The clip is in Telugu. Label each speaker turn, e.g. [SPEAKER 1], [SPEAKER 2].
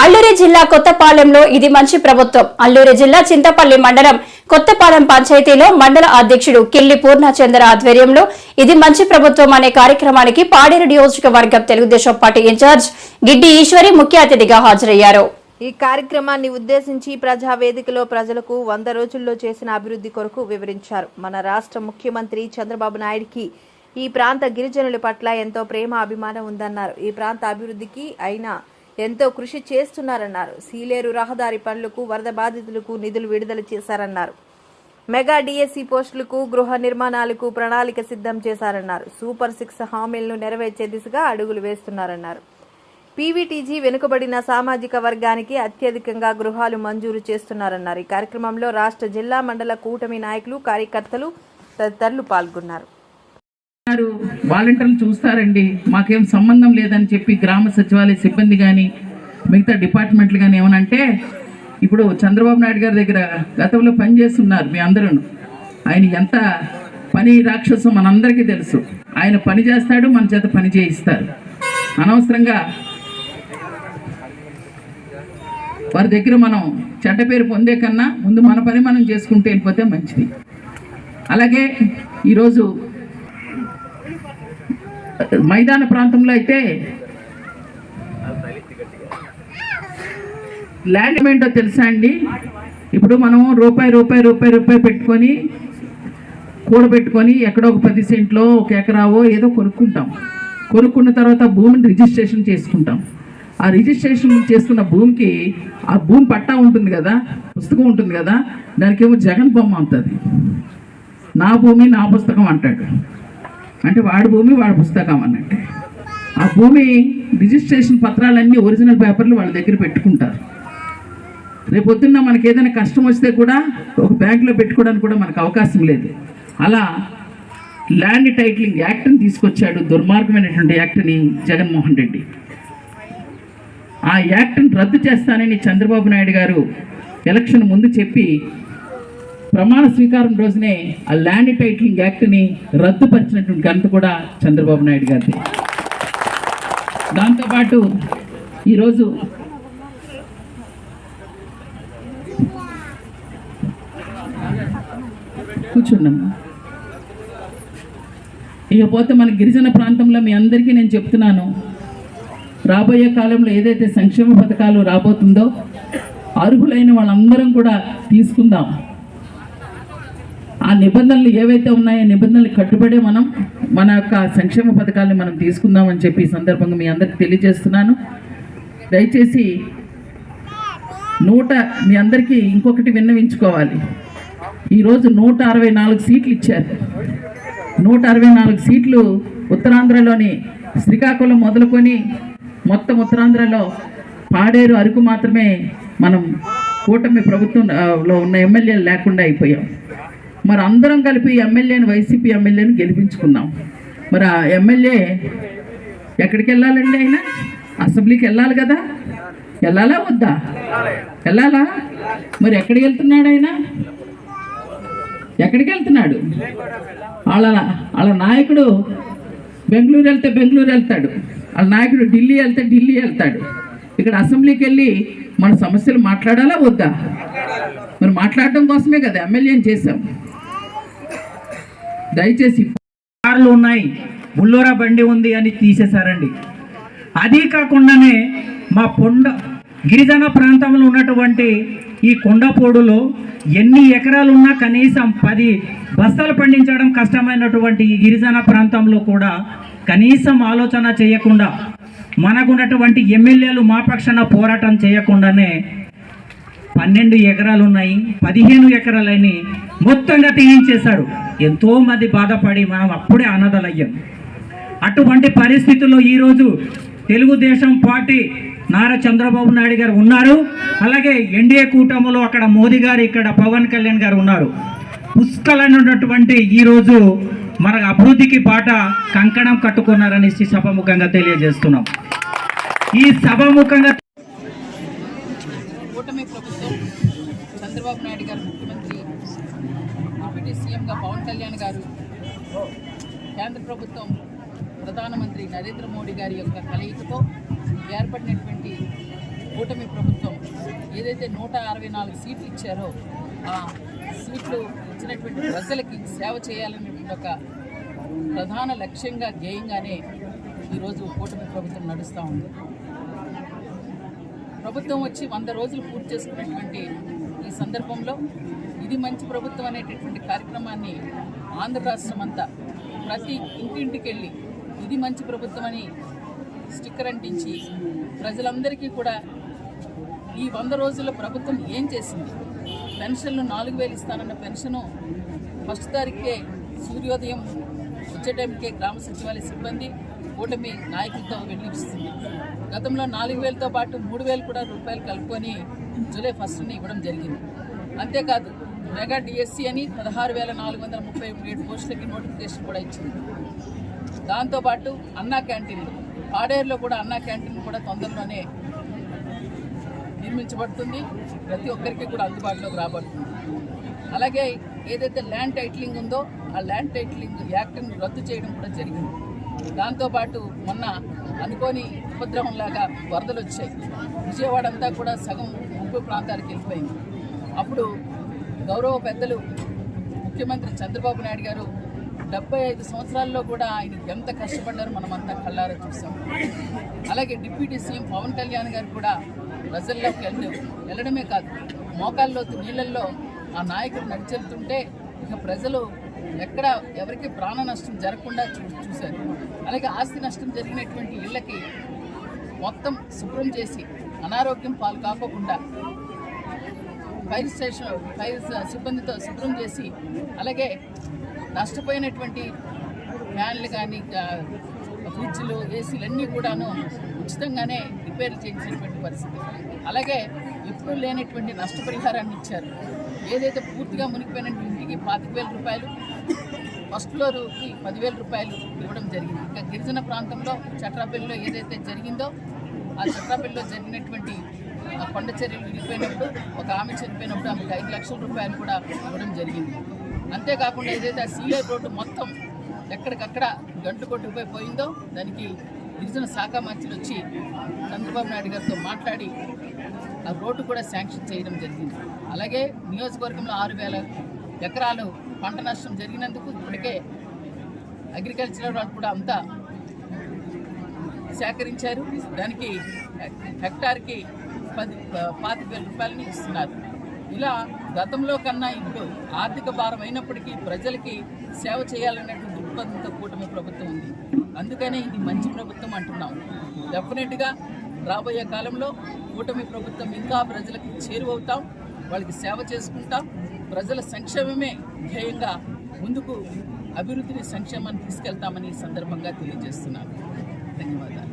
[SPEAKER 1] అల్లూరి జిల్లా కొత్తపాలెంలో ఇది మంచి ప్రభుత్వం. అల్లూరి జిల్లా చింతపల్లి మండలం కొత్తపాలెం పంచాయతీలో మండల అధ్యక్షుడు కిల్లి పూర్ణచంద్ర ఆధ్వర్యంలో ఇది మంచి ప్రభుత్వం అనే కార్యక్రమానికి పాడేరు నియోజకవర్గం తెలుగుదేశం పార్టీ ఇన్ఛార్జ్ గిడ్డి ఈశ్వరి ముఖ్య అతిథిగా హాజరయ్యారు.
[SPEAKER 2] ఈ కార్యక్రమాన్ని ఉద్దేశించి ప్రజావేదికలో ప్రజలకు వంద రోజుల్లో చేసిన అభివృద్ధి కొరకు వివరించారు. మన రాష్ట్ర ముఖ్యమంత్రి చంద్రబాబు నాయుడికి ఈ ప్రాంత గిరిజనుల పట్ల ఎంతో ప్రేమ అభిమానం ఉందన్నారు. ఈ ప్రాంత అభివృద్ధికి అయినా ఎంతో కృషి చేస్తున్నారన్నారు. సీలేరు రహదారి పనులకు వరద బాధితులకు నిధులు విడుదల చేశారన్నారు. మెగా డిఎస్సి పోస్టులకు గృహ నిర్మాణాలకు ప్రణాళిక సిద్ధం చేశారన్నారు. సూపర్ సిక్స్ హామీలను నెరవేర్చే దిశగా అడుగులు వేస్తున్నారన్నారు. పీవీటీజీ వెనుకబడిన సామాజిక వర్గానికి అత్యధికంగా గృహాలు మంజూరు చేస్తున్నారన్నారు. ఈ కార్యక్రమంలో రాష్ట్ర జిల్లా మండల కూటమి నాయకులు కార్యకర్తలు తదితరులు పాల్గొన్నారు.
[SPEAKER 3] గారు వాలంటీర్లు చూస్తారండి. మాకేం సంబంధం లేదని చెప్పి గ్రామ సచివాలయ సిబ్బంది కానీ మిగతా డిపార్ట్మెంట్లు కానీ ఏమనంటే ఇప్పుడు చంద్రబాబు నాయుడు గారి దగ్గర గతంలో పనిచేస్తున్నారు మీ అందరూ ఆయన ఎంత పని రాక్షసం మనందరికీ తెలుసు. ఆయన పని చేస్తాడు మన చేత పని చేయిస్తారు. అనవసరంగా వారి దగ్గర మనం చెడ్డ పేరు పొందే కన్నా ముందు మన పని మనం చేసుకుంటే వెళ్ళిపోతే మంచిది. అలాగే ఈరోజు మైదాన ప్రాంతంలో అయితే ల్యాండ్ ఏంటో తెలుసా అండి? ఇప్పుడు మనం రూపాయి రూపాయి రూపాయి రూపాయి పెట్టుకొని కూడబెట్టుకొని ఎక్కడో ఒక పది సెంట్లో ఒక ఎకరావో ఏదో కొనుక్కుంటాం. కొనుక్కున్న తర్వాత భూమిని రిజిస్ట్రేషన్ చేసుకుంటాం. ఆ రిజిస్ట్రేషన్ చేసుకున్న భూమికి ఆ భూమి పట్టా ఉంటుంది కదా పుస్తకం ఉంటుంది కదా దానికేమో జగన్ బొమ్మ ఉంటుంది నా భూమి నా పుస్తకం అంటాడు. అంటే వాడి భూమి వాడి పుస్తకం అన్నట్టు. ఆ భూమి రిజిస్ట్రేషన్ పత్రాలన్నీ ఒరిజినల్ పేపర్లు వాళ్ళ దగ్గర పెట్టుకుంటారు. రేపొద్దున్న మనకి ఏదైనా కష్టం వస్తే కూడా ఒక బ్యాంకులో పెట్టుకోవడానికి కూడా మనకు అవకాశం లేదు. అలా ల్యాండ్ టైటిలింగ్ యాక్ట్ని తీసుకొచ్చాడు దుర్మార్గమైనటువంటి యాక్ట్ని జగన్మోహన్ రెడ్డి. ఆ యాక్ట్ని రద్దు చేస్తానని చంద్రబాబు నాయుడు గారు ఎలక్షన్ ముందు చెప్పి ప్రమాణ స్వీకారం రోజునే ఆ ల్యాండ్ టైటిలింగ్ యాక్ట్ని రద్దుపరిచినటువంటి ఘనత కూడా చంద్రబాబు నాయుడు గారిది. దాంతోపాటు ఈరోజు కూర్చున్నాము ఇకపోతే మన గిరిజన ప్రాంతంలో మీ అందరికీ నేను చెప్తున్నాను రాబోయే కాలంలో ఏదైతే సంక్షేమ పథకాలు రాబోతుందో అర్హులైన వాళ్ళందరం కూడా తీసుకుందాం. ఆ నిబంధనలు ఏవైతే ఉన్నాయో నిబంధనలు కట్టుబడే మనం మన యొక్క సంక్షేమ పథకాలను మనం తీసుకుందామని చెప్పి ఈ సందర్భంగా మీ అందరికి తెలియజేస్తున్నాను. దయచేసి నూట మీ అందరికీ ఇంకొకటి విన్నవించుకోవాలి. ఈరోజు నూట అరవై నాలుగు సీట్లు ఇచ్చారు. నూట అరవై నాలుగు సీట్లు ఉత్తరాంధ్రలోని శ్రీకాకుళం మొదలుకొని మొత్తం ఉత్తరాంధ్రలో పాడేరు అరకు మాత్రమే మనం కూటమి ప్రభుత్వంలో ఉన్న ఎమ్మెల్యేలు లేకుండా అయిపోయాం. మరి అందరం కలిపి ఎమ్మెల్యేని వైసీపీ ఎమ్మెల్యేని గెలిపించుకున్నాం. మరి ఆ ఎమ్మెల్యే ఎక్కడికి వెళ్ళాలండి ఆయన? అసెంబ్లీకి వెళ్ళాలి కదా? వెళ్ళాలా వద్దా? వెళ్ళాలా? మరి ఎక్కడికి వెళ్తున్నాడు ఆయన? ఎక్కడికి వెళ్తున్నాడు? వాళ్ళ వాళ్ళ నాయకుడు బెంగళూరు వెళ్తే బెంగళూరు వెళ్తాడు. వాళ్ళ నాయకుడు ఢిల్లీ వెళ్తే ఢిల్లీ వెళ్తాడు. ఇక్కడ అసెంబ్లీకి వెళ్ళి మన సమస్యలు మాట్లాడాలా వద్దా? మరి మాట్లాడడం కోసమే కదా ఎమ్మెల్యేని చేశాం. దయచేసి
[SPEAKER 4] కార్లు ఉన్నాయి బుల్లోరా బండి ఉంది అని తీసేశారండి. అదీ కాకుండానే మా కొండ గిరిజన ప్రాంతంలో ఉన్నటువంటి ఈ కొండపోడులో ఎన్ని ఎకరాలు ఉన్నా కనీసం పది బస్తాలు పండించడం కష్టమైనటువంటి ఈ గిరిజన ప్రాంతంలో కూడా కనీసం ఆలోచన చేయకుండా మనకున్నటువంటి ఎమ్మెల్యేలు మా పక్షాన పోరాటం చేయకుండానే పన్నెండు ఎకరాలు ఉన్నాయి పదిహేను ఎకరాలని మొత్తంగా తీయించేశారు ఎంతో మంది బాధపడి మనం అప్పుడే అనాథలయ్యాం అటువంటి పరిస్థితుల్లో ఈరోజు తెలుగుదేశం పార్టీ నారా చంద్రబాబు నాయుడు గారు ఉన్నారు. అలాగే ఎన్డీఏ కూటమిలో అక్కడ మోదీ గారు ఇక్కడ పవన్ కళ్యాణ్ గారు ఉన్నారు. పుష్కలైనటువంటి ఈరోజు మన అభివృద్ధికి బాట కంకణం కట్టుకున్నారని సభముఖంగా తెలియజేస్తున్నాం. ఈ సభముఖంగా
[SPEAKER 3] డిప్యూటీ పవన్ కళ్యాణ్ గారు కేంద్ర ప్రభుత్వం ప్రధానమంత్రి నరేంద్ర మోడీ గారి యొక్క కలయికతో ఏర్పడినటువంటి కూటమి ప్రభుత్వం ఏదైతే నూట అరవై నాలుగు సీట్లు ఇచ్చారో ఆ సీట్లు ఇచ్చినటువంటి ప్రజలకి సేవ చేయాలనేటువంటి ఒక ప్రధాన లక్ష్యంగా ధ్యేయంగానే ఈరోజు కూటమి ప్రభుత్వం నడుస్తూ ఉంది. ప్రభుత్వం వచ్చి వంద రోజులు పూర్తి చేసుకున్నటువంటి ఈ సందర్భంలో ఇది మంచి ప్రభుత్వం అనేటటువంటి కార్యక్రమాన్ని ఆంధ్ర రాష్ట్రం అంతా ప్రతి ఇంటింటికి వెళ్ళి ఇది మంచి ప్రభుత్వం అని స్టిక్కర్ అంటించి ప్రజలందరికీ కూడా ఈ వంద రోజుల్లో ప్రభుత్వం ఏం చేసింది? పెన్షన్లు నాలుగు వేలు ఇస్తానన్న పెన్షను ఫస్ట్ తారీఖే సూర్యోదయం వచ్చే టైంకే గ్రామ సచివాలయ సిబ్బంది కూటమి నాయకులతో వెళ్ళిస్తుంది గతంలో నాలుగు వేలతో పాటు మూడు వేలు కూడా రూపాయలు కలుపుకొని జూలై ఫస్ట్ని ఇవ్వడం జరిగింది. అంతేకాదు మెగా డిఎస్సి అని పదహారు వేల నాలుగు వందల ముప్పై ఏడు పోస్టులకి నోటిఫికేషన్ కూడా ఇచ్చింది. దాంతోపాటు అన్నా క్యాంటీన్లు పాడేరులో కూడా అన్నా క్యాంటీన్ కూడా తొందరలోనే నిర్మించబడుతుంది. ప్రతి ఒక్కరికి కూడా అందుబాటులోకి రాబడుతుంది. అలాగే ఏదైతే ల్యాండ్ టైటిలింగ్ ఉందో ఆ ల్యాండ్ టైటిలింగ్ యాక్ట్ని రద్దు చేయడం కూడా జరిగింది. దాంతోపాటు మొన్న అనుకోని ఉపద్రవంలాగా వరదలు వచ్చాయి. విజయవాడ అంతా కూడా సగం ముప్పు ప్రాంతాలకు వెళ్ళిపోయింది. అప్పుడు గౌరవ పెద్దలు ముఖ్యమంత్రి చంద్రబాబు నాయుడు గారు డెబ్బై ఐదు సంవత్సరాల్లో కూడా ఆయన ఎంత కష్టపడ్డారో మనమంతా కళ్ళారా చూసాం. అలాగే డిప్యూటీ సీఎం పవన్ కళ్యాణ్ గారు కూడా ప్రజల్లోకి వెళ్ళి వెళ్ళడమే కాదు మోకాల్లో నీళ్ళల్లో ఆ నాయకుడు నడిచెళ్తుంటే ఇక ప్రజలు ఎక్కడ ఎవరికి ప్రాణ నష్టం జరగకుండా చూ చూశారు. అలాగే ఆస్తి నష్టం జరిగినటువంటి ఇళ్ళకి మొత్తం శుభ్రం చేసి అనారోగ్యం పాలు కాకోకుండా ఫైర్ స్టేషన్ ఫైర్ సిబ్బందితో శుభ్రం చేసి అలాగే నష్టపోయినటువంటి ఫ్యాన్లు కానీ ఫ్రిడ్జ్లు ఏసీలు అన్నీ కూడాను ఉచితంగానే రిపేర్ చేయించినటువంటి పరిస్థితి. అలాగే ఎప్పుడూ లేనటువంటి నష్టపరిహారాన్ని ఇచ్చారు. ఏదైతే పూర్తిగా మునిగిపోయినటువంటి ఇంటికి పాతిక వేల రూపాయలు ఫస్ట్ ఫ్లోర్కి పదివేల రూపాయలు ఇవ్వడం జరిగింది. ఇంకా గిరిజన ప్రాంతంలో చట్రాపల్లిలో ఏదైతే జరిగిందో ఆ చట్రాపల్లిలో జరిగినటువంటి ఆ కొండ చర్యలు విడిపోయినప్పుడు ఒక ఆమె చనిపోయినప్పుడు ఆమెకు ఐదు లక్షల రూపాయలు కూడా ఇవ్వడం జరిగింది. అంతేకాకుండా ఏదైతే ఆ సీఐ రోడ్డు మొత్తం ఎక్కడికక్కడ గంటలు కొట్టుకుపోయి పోయిందో దానికి గిరిజన శాఖ మంత్రులు వచ్చి చంద్రబాబు నాయుడు గారితో మాట్లాడి ఆ రోడ్డు కూడా శాంక్షన్ చేయడం జరిగింది. అలాగే నియోజకవర్గంలో ఆరు వేల ఎకరాలు పంట నష్టం జరిగినందుకు ఇప్పటికే అగ్రికల్చర్ వాళ్ళు కూడా అంతా సేకరించారు. దానికి హెక్టార్కి పది పాతిక వేల రూపాయలని ఇస్తున్నారు. ఇలా గతంలో కన్నా ఇప్పుడు ఆర్థిక భారం అయినప్పటికీ ప్రజలకి సేవ చేయాలనేటువంటి దృక్పథంతో కూటమి ప్రభుత్వం ఉంది. అందుకనే ఇది మంచి ప్రభుత్వం అంటున్నాం. డెఫినెట్గా రాబోయే కాలంలో కూటమి ప్రభుత్వం ఇంకా ప్రజలకు చేరువవుతాం వాళ్ళకి సేవ చేసుకుంటాం. ప్రజల సంక్షేమమే ధ్యేయంగా ముందుకు అభివృద్ధిని సంక్షేమాన్ని తీసుకెళ్తామని సందర్భంగా తెలియజేస్తున్నాను. ధన్యవాదాలు.